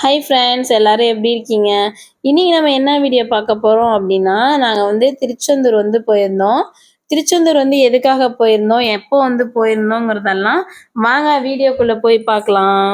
Hi friends எல்லாரும் எப்படி இருக்கீங்க? இன்னைக்கு நம்ம என்ன வீடியோ பார்க்க போகிறோம் அப்படின்னா நாங்கள் வந்து திருச்செந்தூர் வந்து போயிருந்தோம். திருச்செந்தூர் வந்து எதுக்காக போயிருந்தோம்? எப்போ வந்து போயிருந்தோங்கிறதெல்லாம் வாங்க வீடியோக்குள்ளே போய் பார்க்கலாம்.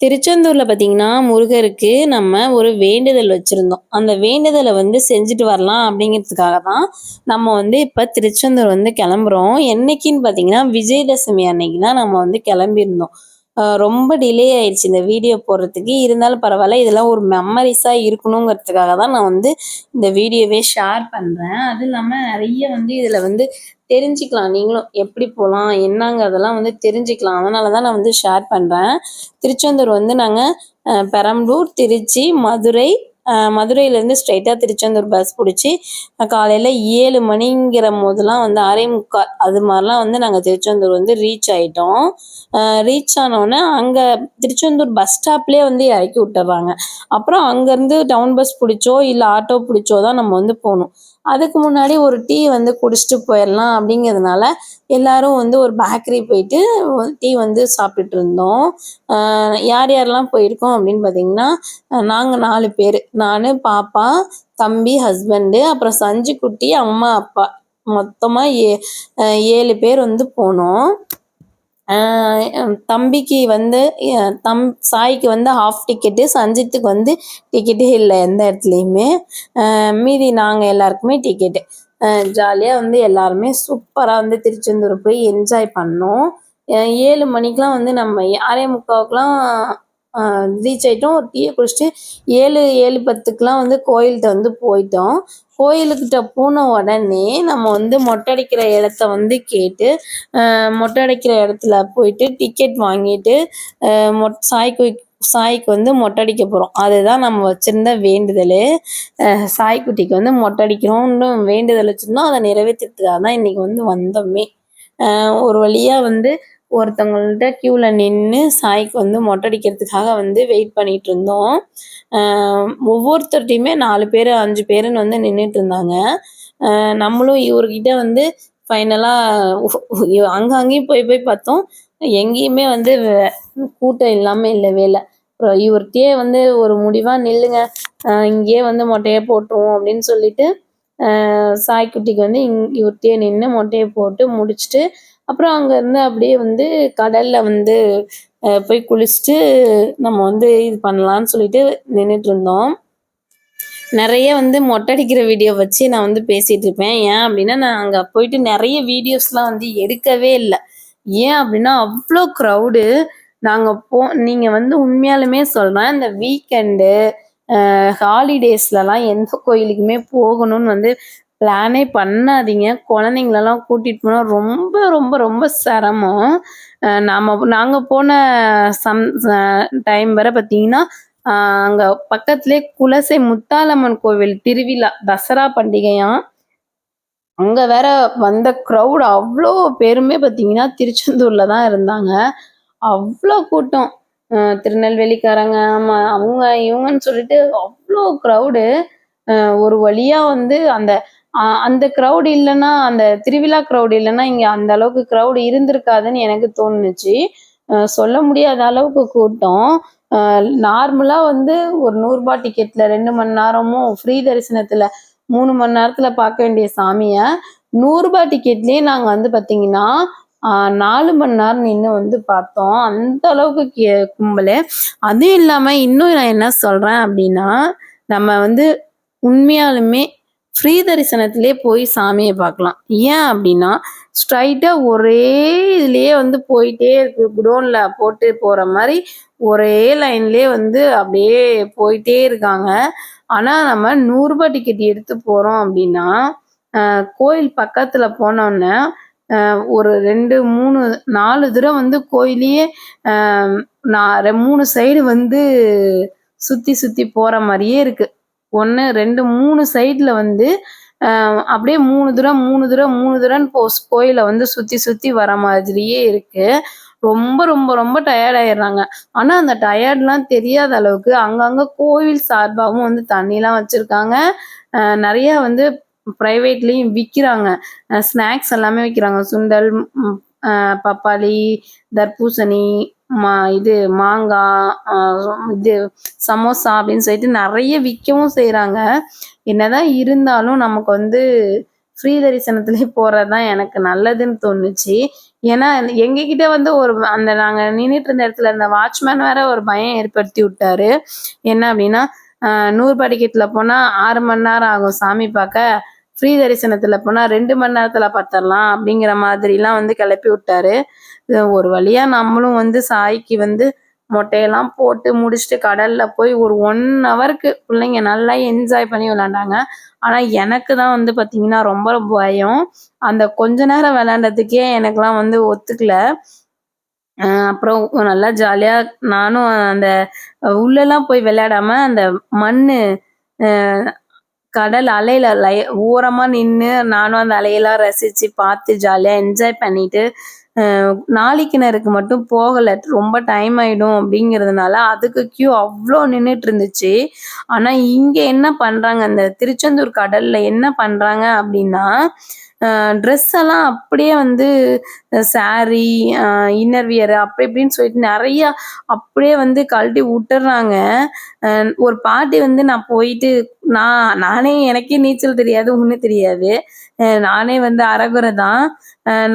திருச்செந்தூரில் பார்த்தீங்கன்னா முருகருக்கு நம்ம ஒரு வேண்டுதல் வச்சுருந்தோம். அந்த வேண்டுதலை வந்து செஞ்சுட்டு வரலாம் அப்படிங்கிறதுக்காக தான் நம்ம வந்து இப்போ திருச்செந்தூர் வந்து கிளம்புறோம். என்னைக்குன்னு பார்த்தீங்கன்னா விஜயதசமி அன்னைக்கு தான் நம்ம வந்து கிளம்பியிருந்தோம். ரொம்ப டிலே ஆயிடுச்சு இந்த வீடியோ போடுறதுக்கு. இருந்தாலும் பரவாயில்ல இதெல்லாம் ஒரு மெமரிஸாக இருக்கணுங்கிறதுக்காக தான் நான் வந்து இந்த வீடியோவே ஷேர் பண்ணுறேன் அதுவும் இல்லாமல் நிறைய வந்து இதில் வந்து தெரிஞ்சுக்கலாம். நீங்களும் எப்படி போகலாம் என்னங்கிறதெல்லாம் வந்து தெரிஞ்சுக்கலாம். அதனால தான் நான் வந்து ஷேர் பண்ணுறேன் திருச்செந்தூர் வந்து நாங்கள் பெரம்பலூர் திருச்சி மதுரை மதுரையிலேருந்து ஸ்ட்ரைட்டாக திருச்செந்தூர் பஸ் பிடிச்சி காலையில் ஏழு மணிங்கிற போதெல்லாம் வந்து அரை முக்கால் அது மாதிரிலாம் வந்து நாங்கள் திருச்செந்தூர் வந்து ரீச் ஆகிட்டோம் ரீச் ஆனோடனே அங்கே திருச்செந்தூர் பஸ் ஸ்டாப்லேயே வந்து இறக்கி விட்டுறாங்க. அப்புறம் அங்கேருந்து டவுன் பஸ் பிடிச்சோ இல்லை ஆட்டோ பிடிச்சோ தான் நம்ம வந்து போகணும். அதுக்கு முன்னாடி ஒரு டீ வந்து குடிச்சிட்டு போயிடலாம் அப்படிங்கிறதுனால எல்லாரும் வந்து ஒரு பேக்கரி போயிட்டு டீ வந்து சாப்பிட்டுட்டு இருந்தோம். யார் யாரெல்லாம் போயிருக்கோம் அப்படின்னு பார்த்தீங்கன்னா நாங்கள் நாலு பேர். நான் பாப்பா தம்பி ஹஸ்பண்டு அப்புறம் சஞ்சு குட்டி அம்மா அப்பா. மொத்தமாக ஏ ஏழு பேர் வந்து போனோம். தம்பிக்கு வந்து தம் சாய்க்கு வந்து ஹாஃப் டிக்கெட்டு சஞ்சித்துக்கு வந்து டிக்கெட்டே இல்லை எந்த இடத்துலையுமே. மீதி நாங்கள் எல்லாருக்குமே டிக்கெட்டு ஜாலியாக வந்து எல்லாருமே சூப்பராக வந்து திருச்செந்தூர் போய் என்ஜாய் பண்ணோம். ஏழு மணிக்கெலாம் வந்து நம்ம ஆறே முக்காவுக்குலாம் ரீச் ஆயிட்டோம். ஒரு டீயை குடிச்சிட்டு ஏழு ஏழு பத்துக்கெலாம் வந்து கோயில்கிட்ட வந்து போயிட்டோம். கோயிலுக்கிட்ட போன உடனே நம்ம வந்து மொட்டை அடிக்கிற இடத்த வந்து கேட்டு மொட்டை அடிக்கிற இடத்துல போயிட்டு டிக்கெட் வாங்கிட்டு மொட் சாய்க்கு சாய்க்கு வந்து மொட்டை அடிக்க போகிறோம் அதுதான் நம்ம வச்சுருந்த வேண்டுதல். சாய்க்குட்டிக்கு வந்து மொட்டை அடிக்கிறோம்னு வேண்டுதல் வச்சுருந்தோம். அதை நிறைவேற்றுறதுக்காக தான் இன்றைக்கி வந்து வந்தோமே. ஒரு வழியாக வந்து ஒருத்தவங்கள்ட்ட க்யூவில் நின்று சாய்க்கு வந்து மொட்டை அடிக்கிறதுக்காக வந்து வெயிட் பண்ணிகிட்டு இருந்தோம் ஒவ்வொருத்தர்ட்டையுமே நாலு பேர் அஞ்சு பேருன்னு வந்து நின்றுட்டு இருந்தாங்க நம்மளும் இவர்கிட்ட வந்து ஃபைனலாக அங்கங்கேயும் போய் போய் பார்த்தோம். எங்கேயுமே வந்து கூட்டம் இல்லாமல் இல்லை. வேலை அப்புறம் இவர்கிட்டயே வந்து ஒரு முடிவாக நில்லுங்க. இங்கேயே வந்து மொட்டையை போட்டுருவோம் அப்படின்னு சொல்லிட்டு சாய்க்குட்டிக்கு வந்து இங் இவர்கிட்டயே நின்று மொட்டையை போட்டு முடிச்சுட்டு அப்புறம் அங்கேருந்து அப்படியே வந்து கடலில் வந்து போய் குளிச்சுட்டு நம்ம வந்து இது பண்ணலான்னு சொல்லிட்டு நின்றுட்டு இருந்தோம் நிறைய வந்து மொட்டை அடிக்கிற வீடியோ வச்சு நான் வந்து பேசிகிட்டு இருப்பேன் ஏன் அப்படின்னா நான் அங்கே போயிட்டு நிறைய வீடியோஸ்லாம் வந்து எடுக்கவே இல்லை. ஏன் அப்படின்னா அவ்வளோ க்ரௌடு நாங்கள் போ நீங்கள் வந்து உண்மையாலுமே சொல்கிறேன் இந்த வீக்கெண்டு ஹாலிடேஸ்லலாம் எந்த கோயிலுக்குமே போகணும்னு வந்து பிளானே பண்ணாதீங்க. குழந்தைங்களெல்லாம் கூட்டிகிட்டு போனால் ரொம்ப ரொம்ப ரொம்ப சிரமம். நாம் நாங்கள் போன சம் டைம் வர பார்த்தீங்கன்னா அங்கே பக்கத்துலேயே குலசை முத்தாலம்மன் கோவில் திருவிழா தசரா பண்டிகையாம் அங்கே வேற வந்த க்ரௌட் அவ்வளோ பேருமே பார்த்தீங்கன்னா திருச்செந்தூரில் தான் இருந்தாங்க. அவ்வளோ கூட்டம். திருநெல்வேலிக்காரங்க ஆமாம் அவங்க இவங்கன்னு சொல்லிட்டு அவ்வளோ க்ரௌடு ஒரு வழியாக வந்து அந்த அந்த க்ரௌட் இல்லைன்னா அந்த திருவிழா க்ரௌட் இல்லைன்னா இங்கே அந்த அளவுக்கு க்ரௌட் இருந்திருக்காதுன்னு எனக்கு தோணுச்சு. சொல்ல முடியாத அளவுக்கு கூட்டம். நார்மலாக வந்து ஒரு நூறுரூபா டிக்கெட்டில் ரெண்டு மணி நேரமும் ஃப்ரீ தரிசனத்தில் மூணு மணி நேரத்தில் பார்க்க வேண்டிய சாமியை நூறுரூபா டிக்கெட்லேயே நாங்கள் வந்து பார்த்தீங்கன்னா நாலு மணி நேரம் நின்று வந்து பார்த்தோம். அந்த அளவுக்கு கே- கும்பல். அதுவும் இல்லாமல் இன்னும் நான் என்ன சொல்கிறேன் அப்படின்னா நம்ம வந்து உண்மையாலுமே ஃப்ரீ தரிசனத்திலே போய் சாமியை பார்க்கலாம். ஏன் அப்படின்னா ஸ்ட்ரைட்டாக ஒரே இதுலேயே வந்து போயிட்டே இருக்கு. குடோனில் போட்டு போகிற மாதிரி ஒரே லைன்லேயே வந்து அப்படியே போயிட்டே இருக்காங்க. ஆனால் நம்ம நூறுரூபா டிக்கெட் எடுத்து போகிறோம் அப்படின்னா கோயில் பக்கத்தில் போனோன்னே ஒரு ரெண்டு மூணு நாலு தடவை வந்து கோயிலையே நான் ரெ- மூணு சைடு வந்து சுற்றி சுற்றி போகிற மாதிரியே இருக்குது ஒன்று ரெண்டு மூணு சைடில் வந்து அப்படியே மூணு தடவை மூணு தூரம் மூணு தடவைன்னு போ கோயிலை வந்து சுற்றி சுற்றி வர மாதிரியே இருக்குது ரொம்ப ரொம்ப ரொம்ப டயர்ட் ஆயிடுறாங்க. ஆனால் அந்த டயர்ட்லாம் தெரியாத அளவுக்கு அங்கங்கே கோவில் சார்பாகவும் வந்து தண்ணிலாம் வச்சுருக்காங்க. நிறையா வந்து ப்ரைவேட்லேயும் விற்கிறாங்க ஸ்நாக்ஸ் எல்லாமே விற்கிறாங்க சுண்டல் பப்பாளி தர்பூசணி மா இது மாங்காய் இது சமோசா அப்படின்னு சொல்லிட்டு நிறைய விற்கவும் செய்கிறாங்க என்னதான் இருந்தாலும் நமக்கு வந்து ஃப்ரீ தரிசனத்துலேயே போகிறது தான் எனக்கு நல்லதுன்னு தோணுச்சு. ஏன்னா எங்ககிட்ட வந்து ஒரு அந்த நாங்கள் நின்றுட்டு இருந்த இடத்துல அந்த வாட்ச்மேன் வேற ஒரு பயம் ஏற்படுத்தி விட்டாரு. என்ன அப்படின்னா நூறு படிக்கட்டில் போனால் ஆறு மணி நேரம் ஆகும் சாமி பார்க்க. ஃப்ரீ தரிசனத்தில் போனால் ரெண்டு மணி நேரத்தில் பார்த்துடலாம் அப்படிங்கிற மாதிரிலாம் வந்து கிளப்பி விட்டாரு. ஒரு வழியாக நம்மளும் வந்து சாய்க்கு வந்து மொட்டையெல்லாம் போட்டு முடிச்சுட்டு கடலில் போய் ஒரு ஒன் ஹவருக்கு பிள்ளைங்க நல்லா என்ஜாய் பண்ணி விளாண்டாங்க ஆனால் எனக்கு தான் வந்து பாத்தீங்கன்னா ரொம்ப பயம். அந்த கொஞ்ச நேரம் விளாண்டதுக்கே எனக்குலாம் வந்து ஒத்துக்கல. அப்புறம் நல்லா ஜாலியாக நானும் அந்த உள்ளெல்லாம் போய் விளையாடாம அந்த மண்ணு கடல் அலையில லை ஓரமாக நின்று நானும் அந்த அலையெல்லாம் ரசித்து பார்த்து ஜாலியாக என்ஜாய் பண்ணிட்டு நாளைக்கினருக்கு மட்டும் போகலை. ரொம்ப டைம் ஆயிடும் அப்படிங்கிறதுனால அதுக்கு கியூ அவ்வளோ நின்றுட்டு இருந்துச்சு. ஆனால் இங்கே என்ன பண்ணுறாங்க அந்த திருச்செந்தூர் கடலில் என்ன பண்ணுறாங்க அப்படின்னா ட்ரெஸ் எல்லாம் அப்படியே வந்து சாரீ இன்னர் வியர் அப்படி இப்படின்னு சொல்லிட்டு நிறையா அப்படியே வந்து கழட்டி விட்டுறாங்க. ஒரு பாட்டி வந்து நான் போயிட்டு நான் நானே எனக்கே நீச்சல் தெரியாது ஒன்றும் தெரியாது. நானே வந்து அரகுரை தான்.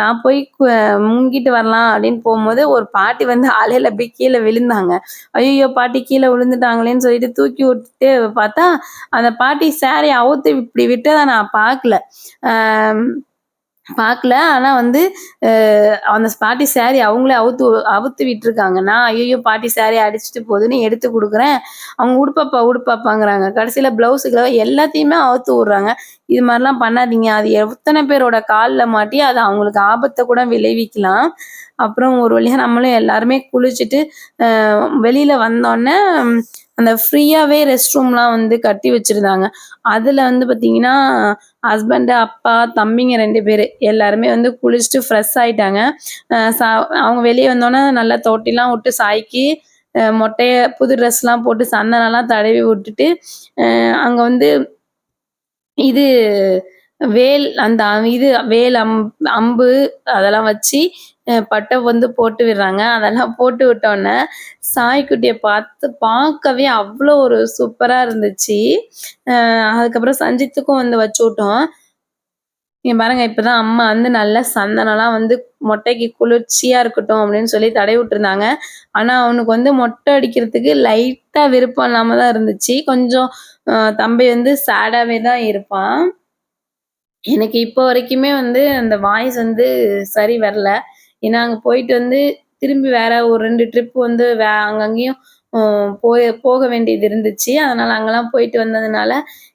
நான் போய் முங்கிட்டு வரலாம் அப்படின்னு போகும்போது ஒரு பாட்டி வந்து அலையில அப்படியே கீழே விழுந்தாங்க. ஐயோ பாட்டி கீழே விழுந்துட்டாங்களேன்னு சொல்லிட்டு தூக்கி விட்டுட்டு பார்த்தா அந்த பாட்டி சாரி அவுத்து இப்படி விட்டதை நான் பார்க்கல. பார்க்கல ஆனால் வந்து அந்த பாட்டி சாரி அவங்களே அவுத்து அவுத்து விட்டுருக்காங்க. நான் ஐயோ பாட்டி சாரி அடிச்சுட்டு போகுதுன்னு எடுத்து கொடுக்குறேன். அவங்க உடுப்பாப்பா உடுப்பாப்பாங்கிறாங்க. கடைசியில் ப்ளவுஸுக்கு எல்லாத்தையுமே அவுத்து விட்றாங்க. இது மாதிரிலாம் பண்ணாதீங்க. அது எத்தனை பேரோட காலில் மாட்டி அது அவங்களுக்கு ஆபத்தை கூட விளைவிக்கலாம். அப்புறம் ஒரு வழியாக நம்மளும் எல்லாருமே குளிச்சுட்டு வெளியில் வந்தோடனே அந்த ஃப்ரீயாகவே ரெஸ்ட் ரூம்லாம் வந்து கட்டி வச்சுருந்தாங்க. அதில் வந்து பார்த்தீங்கன்னா ஹஸ்பண்டு அப்பா தம்பிங்க ரெண்டு பேர் எல்லாருமே வந்து குளிச்சுட்டு ஃப்ரெஷ் ஆயிட்டாங்க. சா அவங்க வெளியே வந்தோடனே நல்லா தொட்டிலாம் விட்டு சாய்க்கி மொட்டையை மொட்டைய புது ட்ரெஸ்லாம் போட்டு சந்தனம்லாம் தடவி விட்டுட்டு அங்கே வந்து இது வேல் அந்த இது வேல் அம் அம்பு அதெல்லாம் வச்சு பட்டை வந்து போட்டு விடுறாங்க. அதெல்லாம் போட்டு விட்டோன்னே சாய்க்குட்டியை பார்த்து பார்க்கவே அவ்வளோ ஒரு சூப்பராக இருந்துச்சு. அதுக்கப்புறம் சஞ்சித்துக்கும் வந்து வச்சு விட்டோம். நீங்கள் பாருங்க இப்போதான் அம்மா வந்து நல்ல சந்தனம்லாம் வந்து மொட்டைக்கு குளிர்ச்சியாக இருக்கட்டும் அப்படின்னு சொல்லி தடை விட்டுருந்தாங்க. ஆனால் அவனுக்கு வந்து மொட்டை அடிக்கிறதுக்கு லைட்டாக விருப்பம் இல்லாமல் தான் இருந்துச்சு. கொஞ்சம் தம்பி வந்து சேடாகவே தான் இருப்பான். எனக்கு இப்போ வரைக்குமே வந்து அந்த வாய்ஸ் வந்து சரி வரல. ஏன்னா அங்கே போயிட்டு வந்து திரும்பி வேற ஒரு ரெண்டு ட்ரிப் வந்து வே அங்கங்கேயும் போய் போக வேண்டியது இருந்துச்சு. அதனால அங்கெல்லாம் போயிட்டு வந்ததுனால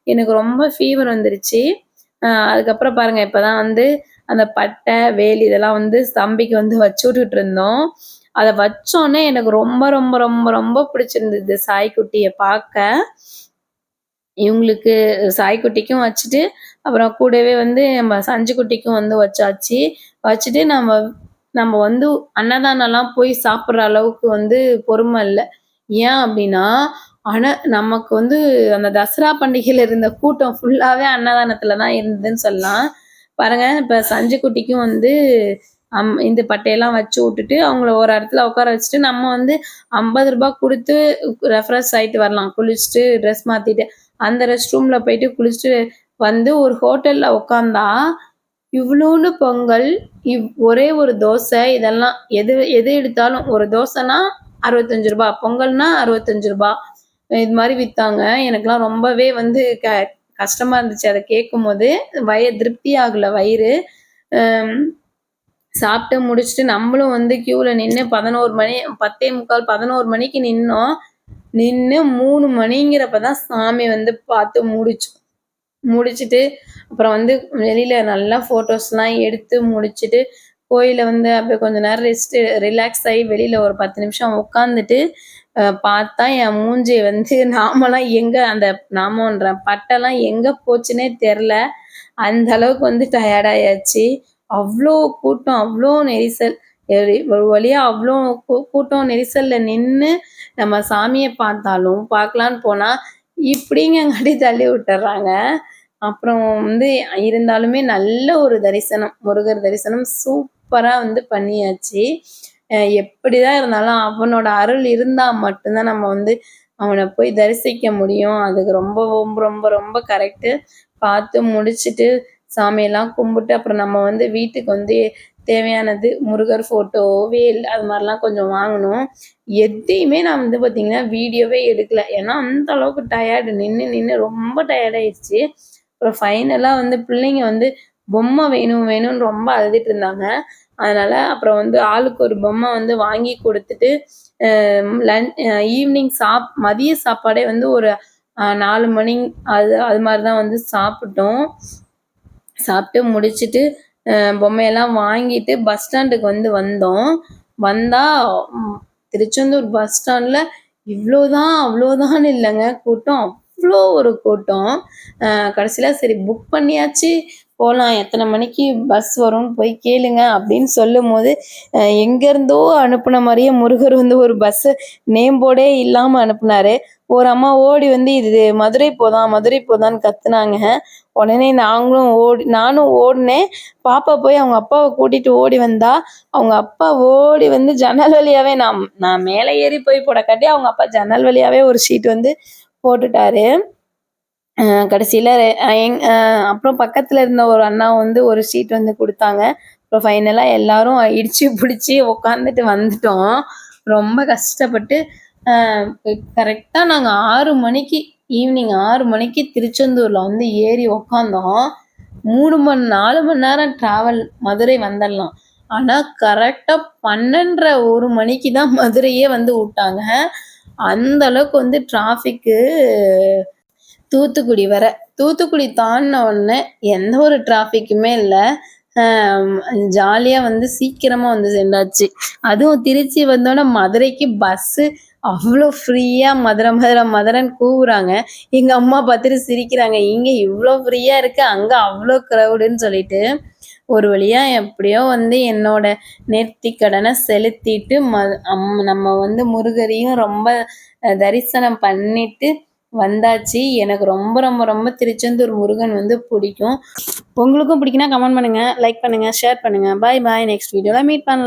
எனக்கு ரொம்ப ஃபீவர் வந்துருச்சு. அதுக்கப்புறம் அதுக்கப்புறம் பாருங்க இப்பதான் வந்து அந்த பட்டை வேலி இதெல்லாம் வந்து தம்பிக்கு வந்து வச்சு விட்டுட்டு இருந்தோம். அதை வச்சோன்னே எனக்கு ரொம்ப ரொம்ப ரொம்ப ரொம்ப பிடிச்சிருந்தது சாய்க்குட்டியை பார்க்க. இவங்களுக்கு சாய்க்குட்டிக்கும் வச்சுட்டு அப்புறம் கூடவே வந்து நம்ம சஞ்சுக்குட்டிக்கும் வந்து வச்சாச்சு. வச்சுட்டு நம்ம நம்ம வந்து அன்னதானம்லாம் போய் சாப்பிட்ற அளவுக்கு வந்து பொறுமை இல்லை. ஏன் அப்படின்னா ஆனால் நமக்கு வந்து அந்த தசரா பண்டிகையில் இருந்த கூட்டம் ஃபுல்லாகவே அன்னதானத்தில் தான் இருந்ததுன்னு சொல்லலாம். பாருங்க இப்போ சஞ்சுக்குட்டிக்கும் வந்து அம் இந்த பட்டையெல்லாம் வச்சு விட்டுட்டு அவங்கள ஒரு இடத்துல உட்கார வச்சுட்டு நம்ம வந்து ஐம்பது ரூபாய் கொடுத்து ரெஃப்ரெஷ் ஆகிட்டு வரலாம். குளிச்சுட்டு ட்ரெஸ் மாற்றிட்டு அந்த ரெஸ்ட் ரூமில் போயிட்டு குளிச்சுட்டு வந்து ஒரு ஹோட்டலில் உட்காந்தா இவ்வளோனு பொங்கல் இவ் ஒரே ஒரு தோசை இதெல்லாம் எது எது எடுத்தாலும் ஒரு தோசைனா அறுபத்தஞ்சு ரூபா பொங்கல்னா அறுபத்தஞ்சு ரூபாய் இது மாதிரி விற்றாங்க எனக்குலாம் ரொம்பவே வந்து க கஷ்டமாக இருந்துச்சு அதை கேட்கும் போது வய திருப்தி ஆகலை வயிறு. சாப்பிட்டு முடிச்சுட்டு நம்மளும் வந்து க்யூவில் நின்று பதினோரு மணி பத்தே முக்கால் பதினோரு மணிக்கு நின்னோம். நின்று மூணு மணிங்கிறப்ப தான் சாமி வந்து பார்த்து முடிச்சோம் முடிச்சுட்டு அப்புறம் வந்து வெளியில் நல்லா ஃபோட்டோஸ்லாம் எடுத்து முடிச்சுட்டு கோயிலில் வந்து அப்படியே கொஞ்ச நேரம் ரெஸ்ட் ரிலாக்ஸ் ஆகி வெளியில் ஒரு பத்து நிமிஷம் உட்காந்துட்டு பார்த்தா என் மூஞ்சி வந்து நாமெல்லாம் எங்கே அந்த நாமன்ற பட்டெல்லாம் எங்கே போச்சுன்னே தெரில அந்த அளவுக்கு வந்து டயர்டாயாச்சு அவ்வளோ கூட்டம் அவ்வளோ நெரிசல். ஒரு வழியாக அவ்வளோ கூ- கூட்டம் நெரிசலில் நின்று நம்ம சாமியை பார்த்தாலும் பார்க்கலான்னு போனால் இப்படிங்கங்காட்டி தள்ளி விட்டுறாங்க. அப்புறம் வந்து இருந்தாலுமே நல்ல ஒரு தரிசனம். முருகர் தரிசனம் சூப்பராக வந்து பண்ணியாச்சு. எப்படி தான் இருந்தாலும் அவனோட அருள் இருந்தால் மட்டும்தான் நம்ம வந்து அவனை போய் தரிசிக்க முடியும். அதுக்கு ரொம்ப ரொம்ப ரொம்ப ரொம்ப கரெக்டு பார்த்து முடிச்சுட்டு சாமியெல்லாம் கும்பிட்டு அப்புறம் நம்ம வந்து வீட்டுக்கு வந்து தேவையானது முருகர் ஃபோட்டோ வேல் அது மாதிரிலாம் கொஞ்சம் வாங்கணும். எதையுமே நான் வந்து பார்த்தீங்கன்னா வீடியோவே எடுக்கல. ஏன்னா அந்த அளவுக்கு டயர்டு நின்று நின்று ரொம்ப டயர்டாயிடுச்சு அப்புறம் ஃபைனலாக வந்து பிள்ளைங்க வந்து பொம்மை வேணும் வேணும்னு ரொம்ப அழுதுட்டு இருந்தாங்க. அதனால அப்புறம் வந்து ஆளுக்கு ஒரு பொம்மை வந்து வாங்கி கொடுத்துட்டு லன் ஈவினிங் சாப் மதிய சாப்பாடே வந்து ஒரு நாலு மணி அது அது மாதிரி தான் வந்து சாப்பிட்டோம். சாப்பிட்டு முடிச்சிட்டு பொம்மையெல்லாம் வாங்கிட்டு பஸ் ஸ்டாண்டுக்கு வந்து வந்தோம். வந்தால் திருச்செந்தூர் பஸ் ஸ்டாண்ட்ல இவ்வளோதான் அவ்வளோதான் இல்லைங்க. கூட்டம் அவ்வளோ ஒரு கூட்டம். கடைசியில் சரி புக் பண்ணியாச்சு. போகலாம் எத்தனை மணிக்கு பஸ் வரும்னு போய் கேளுங்க அப்படின்னு சொல்லும் போது எங்கேருந்தோ அனுப்புன மாதிரியே முருகர் வந்து ஒரு பஸ்ஸு நேம் போர்டே இல்லாமல் அனுப்புனாரு. ஒரு அம்மா ஓடி வந்து இது மதுரை போதான் மதுரை போதான்னு கத்துனாங்க. உடனே நாங்களும் ஓடி நானும் ஓடினேன். பாப்பா போய் அவங்க அப்பாவை கூட்டிட்டு ஓடி வந்தா அவங்க அப்பா ஓடி வந்து ஜன்னல் வழியாவே நான் நான் மேலே ஏறி போய் போடக்காட்டி அவங்க அப்பா ஜன்னல் வழியாவே ஒரு ஷீட் வந்து போட்டுட்டாரு. கடைசியில் எங் அப்புறம் பக்கத்தில் இருந்த ஒரு அண்ணா வந்து ஒரு ஷீட் வந்து கொடுத்தாங்க. அப்புறம் ஃபைனலாக எல்லாரும் இடிச்சு பிடிச்சி உக்காந்துட்டு வந்துட்டோம். ரொம்ப கஷ்டப்பட்டு கரெக்டாக நாங்கள் ஆறு மணிக்கு ஈவினிங் ஆறு மணிக்கு திருச்செந்தூரில் வந்து ஏறி உக்காந்தோம். மூணு மணி நாலு மணி நேரம் ட்ராவல் மதுரை வந்துடலாம். ஆனா கரெக்டாக பன்னெண்டரை ஒரு மணிக்கு தான் மதுரையே வந்து விட்டாங்க. அந்த அளவுக்கு வந்து டிராஃபிக்கு தூத்துக்குடி வர. தூத்துக்குடி தாண்டின உடனே எந்த ஒரு டிராஃபிக்குமே இல்லை. ஜாலியாக வந்து சீக்கிரமாக வந்து சென்றாச்சு. அதுவும் திருச்சி வந்தோடனே மதுரைக்கு பஸ்ஸு அவ்வளோ ஃப்ரீயாக மதுரை மதுரை மதுரன் கூவுறாங்க. எங்கள் அம்மா பார்த்துட்டு சிரிக்கிறாங்க. இங்கே இவ்வளோ ஃப்ரீயாக இருக்குது அங்கே அவ்வளோ க்ரௌடுன்னு சொல்லிட்டு ஒரு வழியாக எப்படியோ வந்து என்னோட நேர்த்தி கடனை செலுத்திட்டு ம அம் நம்ம வந்து முருகரையும் ரொம்ப தரிசனம் பண்ணிட்டு வந்தாச்சு. எனக்கு ரொம்ப ரொம்ப ரொம்ப திருச்செந்தூர் முருகன் வந்து பிடிக்கும். உங்களுக்கும் பிடிக்குன்னா கமெண்ட் பண்ணுங்கள் லைக் பண்ணுங்க ஷேர் பண்ணுங்கள் பாய் பாய் நெக்ஸ்ட் வீடியோவில் மீட் பண்ணலாம்.